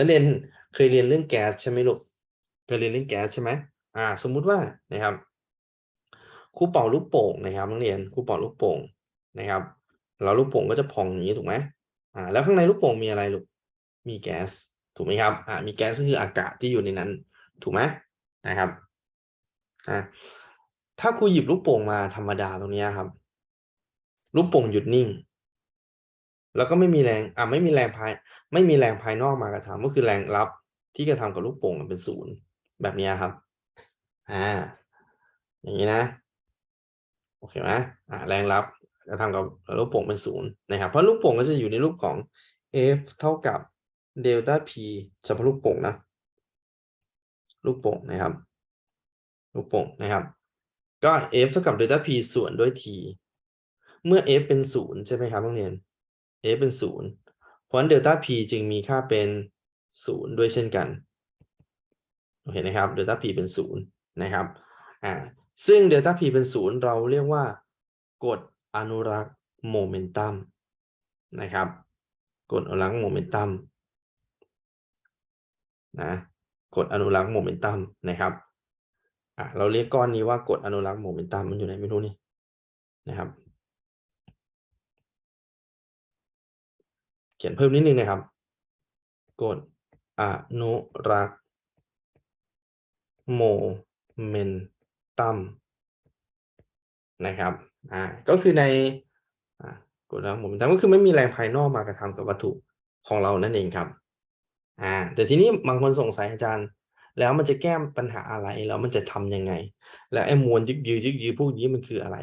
นักเรียนเคยเรียนเรื่องแก๊สใช่ไหมลูกเคยเรียนเรื่องแก๊สใช่ไหมอ่า สมมุติว่านะครับครูเป่าลูกโป่งนะครับนักเรียนครูเป่าลูกโป่งนะครับแล้วลูกโป่งก็จะพองอย่างนี้ถูกไหมอ่า แล้วข้างในลูกโป่งมีอะไรลูกมีแก๊สถูกไหมครับอ่ามีแก๊สก็คืออากาศที่อยู่ในนั้น ถูกไหมนะครับอ่าถ้าครูหยิบลูกโป่งมาธรรมดาตรงนี้ครับลูกโป่งหยุดนิ่ง แล้วก็ไม่มีแรงอะไม่มีแรงภาย ไม่มีแรงภายนอกมากระทำก็คือแรงรับที่กระทำกับลูกโป่งมันเป็นศูนย์แบบนี้ครับอ่าอย่างนี้นะโอเคไหมอ่าแรงรับกระทำกับลูกโป่งเป็นศูนย์นะครับเพราะลูกโป่งก็จะอยู่ในรูปของ F เท่ากับเดลต้า P เฉพาะลูกโป่งนะลูกโป่งนะครับ ลูกโป่งนะครับ ก็ F เท่ากับเดลต้า P ส่วนด้วย T เมื่อ F เป็นศูนย์ใช่ไหมครับนักเรียน F เป็นศูนย์เพราะฉะนั้นเดลต้า P จึงมีค่าเป็นศูนย์ด้วยเช่นกัน โอเคนะครับ เดลต้า P เป็นศูนย์นะครับ อ่า ซึ่งเดลต้า P เป็นศูนย์เราเรียกว่ากฎอนุรักษ์โมเมนตัมนะครับ กฎอนุรักษ์โมเมนตัมนะกฎอนุรักษ์โมเมนตัมนะครับอะเราเรียกก้อนนี้ว่ากฎอนุรักษ์โมเมนตัมมันอยู่ไหนไม่รู้นี่นะครับ เขียนเพิ่มนิดนึงนะครับกฎอนุรักษ์โมเมนตัมนะครับอ่าก็คือในกฎอนุรักษ์โมเมนตัมก็คือไม่มีแรงภายนอกมากระทำกับวัตถุของเรานั่นเองครับอ่าแต่ทีนี้บางคนสงสัยอาจารย์ แล้วมันจะแก้ปัญหาอะไรแล้วมันจะทำยังไง แล้วไอ้มวลยึกยือยึกยือพวกนี้มันคืออะไร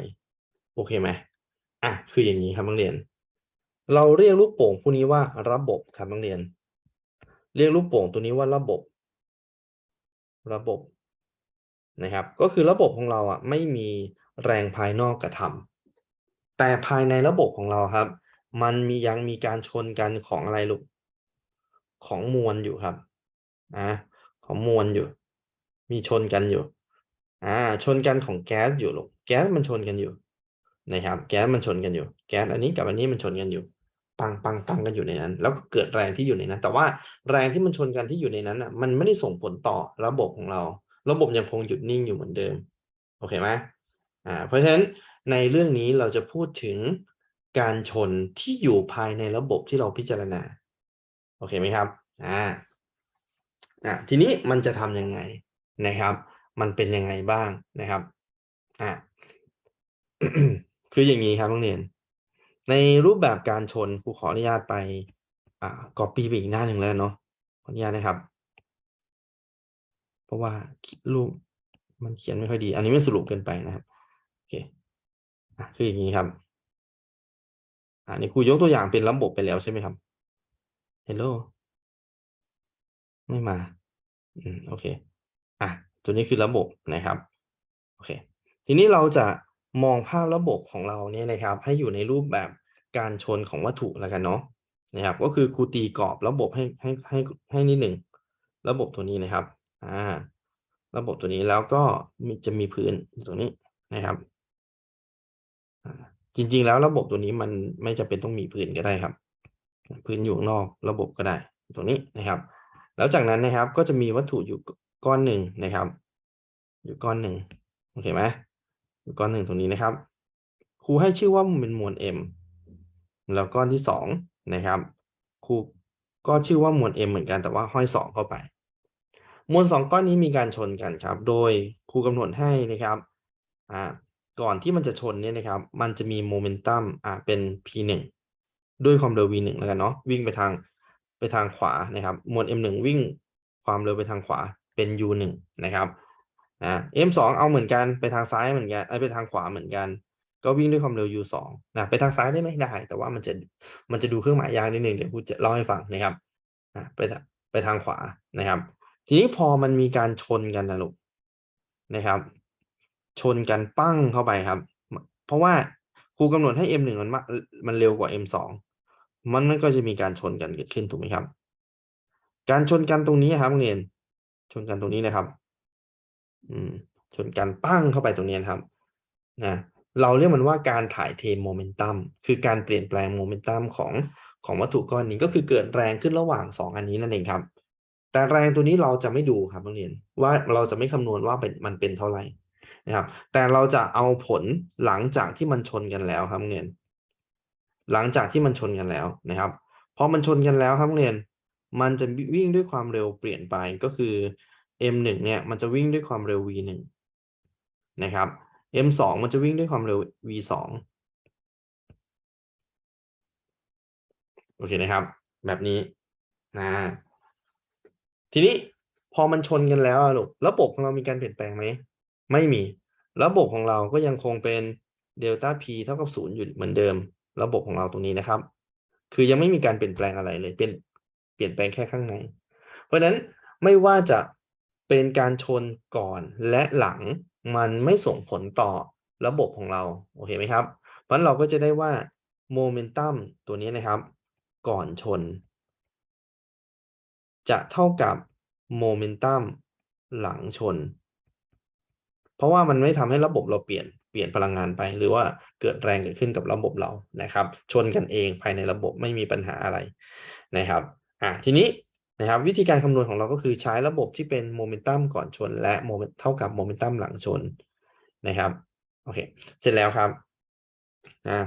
โอเคไหมอะคืออย่างนี้ครับนักเรียน เราเรียกลูกโป่งพวกนี้ว่าระบบครับนักเรียน เรียกลูกโป่งตัวนี้ว่าระบบ ระบบนะครับ ก็คือระบบของเราอะไม่มีแรงภายนอกกระทำแต่ภายในระบบของเราครับ มันมียังมีการชนกันของอะไรลูกของมวลอยู่ครับอ่าของมวลอยู่ มีชนกันอยู่อ่าชนกันของแก๊สอยู่ลูกแก๊สมันชนกันอยู่นะครับ แก๊สมันชนกันอยู่ แก๊สอันนี้กับอันนี้มันชนกันอยู่ ปังปังปังกันอยู่ในนั้น แล้วก็เกิดแรงที่อยู่ในนั้น แต่ว่าแรงที่มันชนกันที่อยู่ในนั้นอะมันไม่ได้ส่งผลต่อระบบของเรา ระบบยังคงหยุดนิ่งอยู่เหมือนเดิมโอเคไหมอ่าเพราะฉะนั้นในเรื่องนี้เราจะพูดถึงการชนที่อยู่ภายในระบบที่เราพิจารณาโอเคไหมครับอ่าอ่าทีนี้มันจะทำยังไงนะครับ มันเป็นยังไงบ้างนะครับอ่าคืออย่างนี้ครับนักเรียน ในรูปแบบการชนครูขออนุญาตไปอ่า copy ไปอีกหน้าหนึ่งแล้วเนาะขออนุญาตนะครับ เพราะว่ารูปมันเขียนไม่ค่อยดี อันนี้ไม่สรุปเกินไปนะครับโอเคอะคืออย่างนี้ครับอ่านี่ครูยกตัวอย่างเป็นระบบไปแล้วใช่ไหมครับ Hello ไม่มา อืม โอเค อะ ตัวนี้คือระบบนะครับ โอเค ทีนี้เราจะ มองภาพระบบของเราเนี่ยนะครับ ให้อยู่ในรูปแบบการชนของวัตถุแล้วกันเนาะนะครับ ก็คือครูตีกรอบระบบให้ให้ให้ให้นิดหนึ่งระบบตัวนี้นะครับอ่าระบบตัวนี้แล้วก็มีจะมีพื้นตรงนี้นะครับอ่าจริง ๆ แล้วระบบตัวนี้มันไม่จำเป็นต้องมีพื้นก็ได้ครับ พื้นอยู่ข้างนอกระบบก็ได้ ตรงนี้นะครับ แล้วจากนั้นนะครับก็จะมีวัตถุอยู่ก้อนหนึ่งนะครับ อยู่ก้อนหนึ่งโอเคไหม ก้อนหนึ่งตรงนี้นะครับ ครูให้ชื่อว่ามันเป็นมวล m แล้วก้อนที่สองนะครับ ครูก็ชื่อว่ามวล m เหมือนกันแต่ว่าห้อยสองเข้าไป มวลสองก้อนนี้มีการชนกันครับ โดยครูกำหนดให้นะครับอ่าก่อนที่มันจะชนเนี่ยนะครับ มันจะมีโมเมนตัมอ่าเป็น p หนึ่งด้วยความเร็ว v หนึ่งแล้วกันเนาะวิ่งไปทางไปทางขวานะครับ มวล m หนึ่งวิ่งความเร็วไปทางขวาเป็น u หนึ่งนะครับ อ่า m สองเอาเหมือนกันไปทางซ้ายเหมือนกันไปทางขวาเหมือนกัน ก็วิ่งด้วยความเร็ว u สองนะไปทางซ้ายได้ไหมได้แต่ว่ามันจะมันจะดูเครื่องหมายยากนิดนึงเดี๋ยวครูจะเล่าให้ฟังนะครับอ่าไปไปทางขวานะครับ ทีนี้พอมันมีการชนกันนะลูกนะครับ ชนกันปั้งเข้าไปครับ เพราะว่าครูกำหนดให้ m หนึ่งมันมันเร็วกว่า m สองมันมันก็จะมีการชนกันเกิดขึ้นถูกไหมครับ การชนกันตรงนี้ครับเรียนชนกันตรงนี้นะครับ อืมชนกันปั้งเข้าไปตรงนี้ครับนะเราเรียกมันว่าการถ่ายเทโมเมนตัมคือการเปลี่ยนแปลงโมเมนตัมของของวัตถุก้อนนี้ก็คือเกิดแรงขึ้นระหว่างสองอันนี้นั่นเองครับ แต่แรงตัวนี้เราจะไม่ดูครับนักเรียนว่าเราจะไม่คำนวณว่าเป็นมันเป็นเท่าไหร่นะครับ แต่เราจะเอาผลหลังจากที่มันชนกันแล้วครับนักเรียนหลังจากที่มันชนกันแล้วนะครับพอมันชนกันแล้วครับนักเรียน มันจะวิ่งด้วยความเร็วเปลี่ยนไปก็คือ m1 เนี่ยมันจะวิ่งด้วยความเร็ว v1 นะครับ m2 มันจะวิ่งด้วยความเร็ว v2 โอเคนะครับ แบบนี้นะทีนี้พอมันชนกันแล้วลูกระบบของเรามีการเปลี่ยนแปลงไหม ไม่มี ระบบของเราก็ยังคงเป็นเดลต้า p เท่ากับศูนย์อยู่เหมือนเดิม ระบบของเราตรงนี้นะครับ คือยังไม่มีการเปลี่ยนแปลงอะไรเลย เป็นเปลี่ยนแปลงแค่ข้างใน เพราะฉะนั้นไม่ว่าจะ เป็นการชนก่อนและหลังมันไม่ส่งผลต่อระบบของเรา โอเคไหมครับ เพราะนั้นเราก็จะได้ว่าโมเมนตัมตัวนี้นะครับ ก่อนชน จะเท่ากับโมเมนตัมหลังชน เพราะว่ามันไม่ทำให้ระบบเราเปลี่ยนเปลี่ยนพลังงานไป หรือว่าเกิดแรงเกิดขึ้นกับระบบเรานะครับ ชนกันเองภายในระบบไม่มีปัญหาอะไรนะครับอะทีนี้ นะครับวิธีการคำนวณของเราก็คือใช้ระบบที่เป็นโมเมนตัมก่อนชน และโมเมนเท่ากับโมเมนตัมหลังชนนะครับโอเคเสร็จแล้วครับอ่า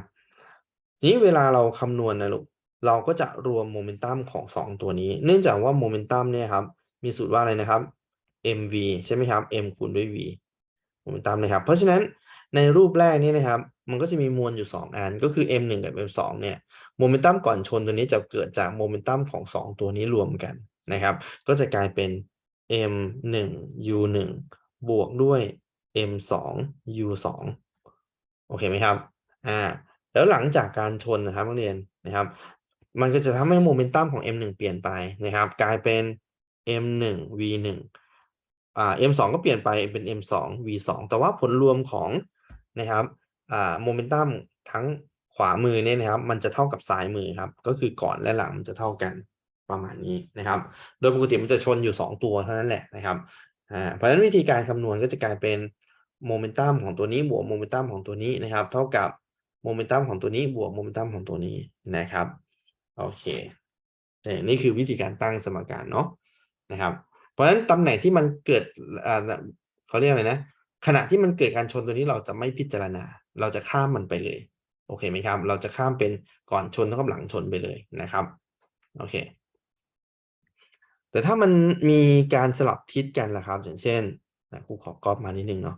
ทีนี้เวลาเราคำนวณนะลูกเราก็จะรวมโมเมนตัมของสองตัวนี้ เนื่องจากว่าโมเมนตัมเนี่ยครับมีสูตรว่าอะไรนะครับ mv ใช่ไหมครับ m คูณด้วย v โมเมนตัมนะครับ เพราะฉะนั้นในรูปแรกนี้นะครับ มันก็จะมีมวลอยู่ 2 อัน ก็คือ m 1กับ m 2เนี่ยโมเมนตัมก่อนชนตัวนี้จะเกิดจากโมเมนตัมของ 2 ตัวนี้รวมกันนะครับ ก็จะกลายเป็น m 1 u 1บวกด้วย m 2 u 2โอเคไหมครับอ่าแล้วหลังจากการชนนะครับนักเรียนนะครับ มันก็จะทำให้โมเมนตัมของ m 1เปลี่ยนไปนะครับ กลายเป็น m 1 v 1อ่า m 2ก็เปลี่ยนไปเป็น m 2 v 2แต่ว่าผลรวมของนะครับ โมเมนตัมทั้งขวามือเนี่ยนะครับ มันจะเท่ากับซ้ายมือครับ ก็คือก่อนและหลังมันจะเท่ากันประมาณนี้นะครับ โดยปกติมันจะชนอยู่ 2 ตัวเท่านั้นแหละนะครับเพราะฉะนั้นวิธีการคำนวณก็จะกลายเป็นโมเมนตัมของตัวนี้บวกโมเมนตัมของตัวนี้นะครับ เท่ากับโมเมนตัมของตัวนี้บวกโมเมนตัมของตัวนี้นะครับโอเคนี่คือวิธีการตั้งสมการเนาะนะครับ เพราะฉะนั้นตำแหน่งที่มันเกิดเขาเรียกอะไรนะขณะที่มันเกิดการชนตัวนี้เราจะไม่พิจารณา เราจะข้ามมันไปเลย โอเคไหมครับ เราจะข้ามเป็นก่อนชนเท่ากับหลังชนไปเลยนะครับ โอเค แต่ถ้ามันมีการสลับทิศกันล่ะครับ อย่างเช่นนะครูขอกรอบมานิดนึงเนาะ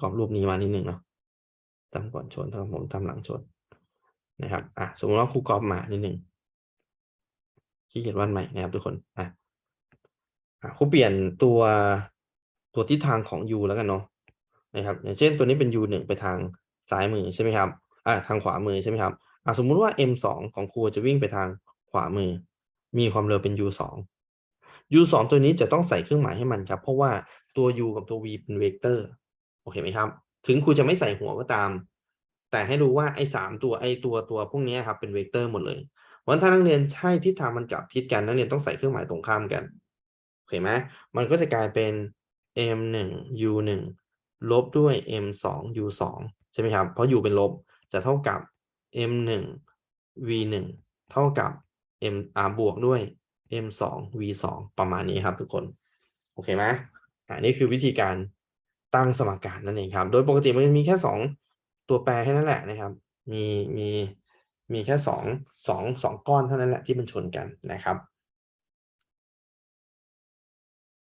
กรอบรูปนี้มานิดนึงเนาะทำก่อนชนเท่ากับผมทำหลังชนนะครับ อะ สมมติว่าครูกรอบมานิดนึงขี้เกียจวาดใหม่นะครับทุกคน อะอะครูเปลี่ยนตัวตัวทิศทางของ u แล้วกันเนาะ นะครับอย่างเช่นตัวนี้เป็น u หนึ่งไปทางซ้ายมือใช่ไหมครับอ่าทางขวามือใช่ไหมครับอ่าสมมุติว่า m สองของครูจะวิ่งไปทางขวามือ มีความเร็วเป็น u สอง u สองตัวนี้จะต้องใส่เครื่องหมายให้มันครับ เพราะว่าตัว u กับตัว v เป็นเวกเตอร์โอเคไหมครับ ถึงครูจะไม่ใส่หัวก็ตาม แต่ให้รู้ว่าไอ้สามตัวไอ้ตัวตัวพวกนี้ครับเป็นเวกเตอร์หมดเลยวันถ้านักเรียนใช่ทิศทางมันกลับทิศกันนักเรียนต้องใส่เครื่องหมายตรงข้ามกันโอเคไหมมันก็จะกลายเป็น m 1 u 1 ลบด้วย m 2 u 2ใช่ไหมครับ เพราะ u เป็นลบจะเท่ากับ m 1 v 1เท่ากับ m r บวกด้วย m 2 v 2ประมาณนี้ครับทุกคน โอเคไหมอ่านี่คือวิธีการตั้งสมการนั่นเองครับ โดยปกติมันมีแค่สองตัวแปรแค่นั้นแหละนะครับ มีมีมีแค่สองสองสองก้อนเท่านั้นแหละที่มันชนกันนะครับ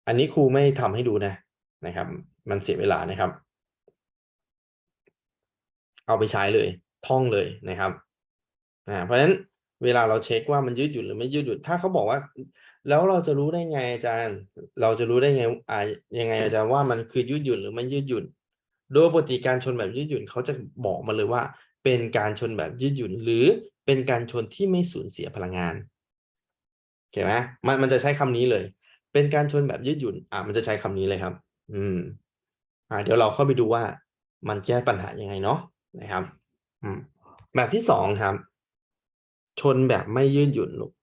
อันนี้ครูไม่ทำให้ดูนะ นะครับ มันเสียเวลานะครับ เอาไปใช้เลย ท่องเลยนะครับอ่าเพราะฉะนั้นเวลาเราเช็คว่ามันยืดหยุ่นหรือไม่ยืดหยุ่นถ้าเขาบอกว่า แล้วเราจะรู้ได้ไงอาจารย์ เราจะรู้ได้ไงอ่ายังไงอาจารย์ว่ามันคือยืดหยุ่นหรือไม่ยืดหยุ่น โดยปกติการชนแบบยืดหยุ่นเขาจะบอกมาเลยว่า เป็นการชนแบบยืดหยุ่น หรือเป็นการชนที่ไม่สูญเสียพลังงานเห็นไหมมันมันจะใช้คำนี้เลย เป็นการชนแบบยืดหยุ่นอ่ามันจะใช้คำนี้เลยครับ อืม อ่า เดี๋ยวเราเข้าไปดูว่ามันแก้ปัญหายังไงเนาะนะครับ อืม แบบที่สองครับ ชนแบบไม่ยืดหยุ่นลูก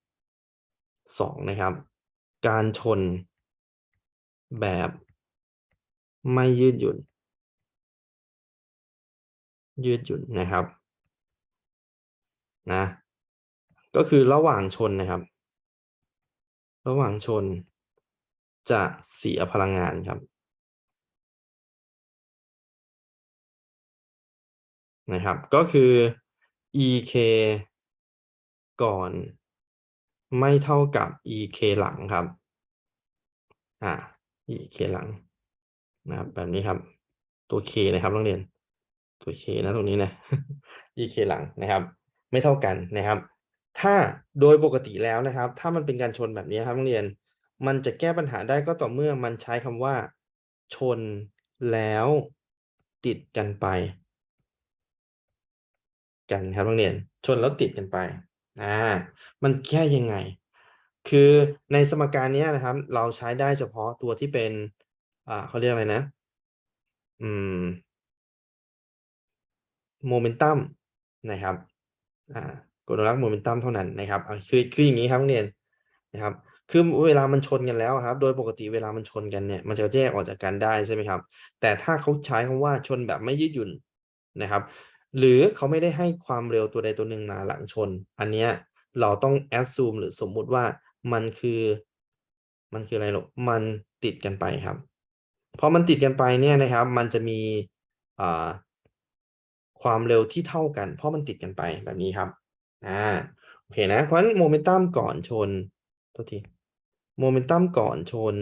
สองนะครับ การชนแบบไม่ยืดหยุ่น ยืดหยุ่นนะครับ นะ ก็คือระหว่างชนนะครับ ระหว่างชนจะเสียพลังงานครับ นะครับ ก็คือ ek ก่อนไม่เท่ากับ ek หลังครับ อ่า ek หลังนะครับ แบบนี้ครับ ตัว k นะครับนักเรียน ตัว k นะตรงนี้นะ ek หลังนะครับ ไม่เท่ากันนะครับ ถ้าโดยปกติแล้วนะครับ ถ้ามันเป็นการชนแบบนี้ครับนักเรียน มันจะแก้ปัญหาได้ก็ต่อเมื่อมันใช้คำว่า ชนแล้วติดกันไป กันครับนักเรียน ชนแล้วติดกันไปอ่ามันแก้ยังไง คือในสมการนี้นะครับ เราใช้ได้เฉพาะตัวที่เป็นอ่าเขาเรียกอะไรนะ อืมโมเมนตัมนะครับอ่ากฎลักษณ์โมเมนตัมเท่านั้นนะครับอ่าคือคืออย่างนี้ครับนักเรียนนะครับ คือเวลามันชนกันแล้วครับ โดยปกติเวลามันชนกันเนี่ย มันจะแยกออกจากกันได้ใช่ไหมครับ แต่ถ้าเขาใช้คำว่าชนแบบไม่ยืดหยุ่นนะครับ หรือเขาไม่ได้ให้ความเร็วตัวใดตัวหนึ่งมาหลังชน อันเนี้ยเราต้องแอดซูมหรือสมมุติว่ามันคือ มันคืออะไรหรอกมันติดกันไปครับพอมันติดกันไปเนี่ยนะครับ มันจะมีความเร็วที่เท่ากัน เพราะมันติดกันไปแบบนี้ครับอ่าโอเคนะเพราะฉะนั้นโมเมนตัมก่อนชนโทษทีโมเมนตัมก่อนชน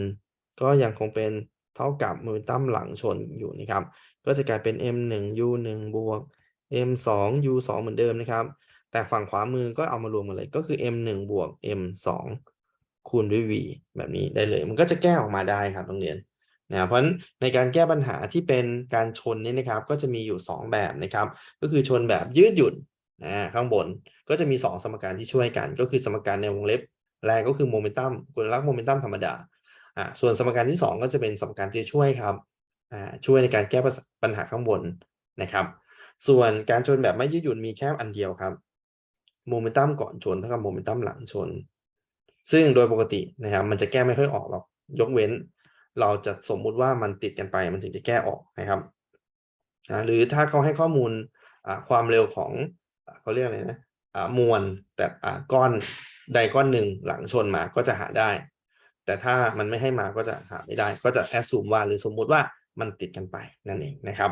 ก็ยังคงเป็นเท่ากับโมเมนตัมหลังชนอยู่นะครับ ก็จะกลายเป็น m 1 u 1บวก m 2 u 2เหมือนเดิมนะครับ แต่ฝั่งขวามือก็เอามารวมกันเลยก็คือ m 1บวก m 2คูณด้วย v แบบนี้ได้เลย มันก็จะแก้ออกมาได้ครับโรงเรียนนะครับเพราะฉะนั้นในการแก้ปัญหาที่เป็นการชนนี่นะครับ ก็จะมีอยู่ 2 แบบนะครับ ก็คือชนแบบยืดหยุ่นอ่าข้างบนก็จะมี 2 สมการที่ช่วยกัน ก็คือสมการในวงเล็บแรกก็คือโมเมนตัมกลลักษณ์โมเมนตัมธรรมดาอ่าส่วนสมการที่ 2 ก็จะเป็นสมการที่ช่วยครับอ่าช่วยในการแก้ปัญหาข้างบนนะครับ ส่วนการชนแบบไม่ยืดหยุ่นมีแค่อันเดียวครับโมเมนตัมก่อนชนเท่ากับโมเมนตัมหลังชน ซึ่งโดยปกตินะครับมันจะแก้ไม่ค่อยออกหรอกยกเว้น เราจะสมมุติว่ามันติดกันไปมันถึงจะแก้ออกนะครับนะหรือถ้าเขาให้ข้อมูลความเร็วของอเขาเรียกอะไรนะมวลแต่ก้อนใดก้อนหนึ่งหลังชนมาก็จะหาได้ แต่ถ้ามันไม่ให้มาก็จะหาไม่ได้ ก็จะแอดซูมว่าหรือสมมุติว่ามันติดกันไปนั่นเองนะครับ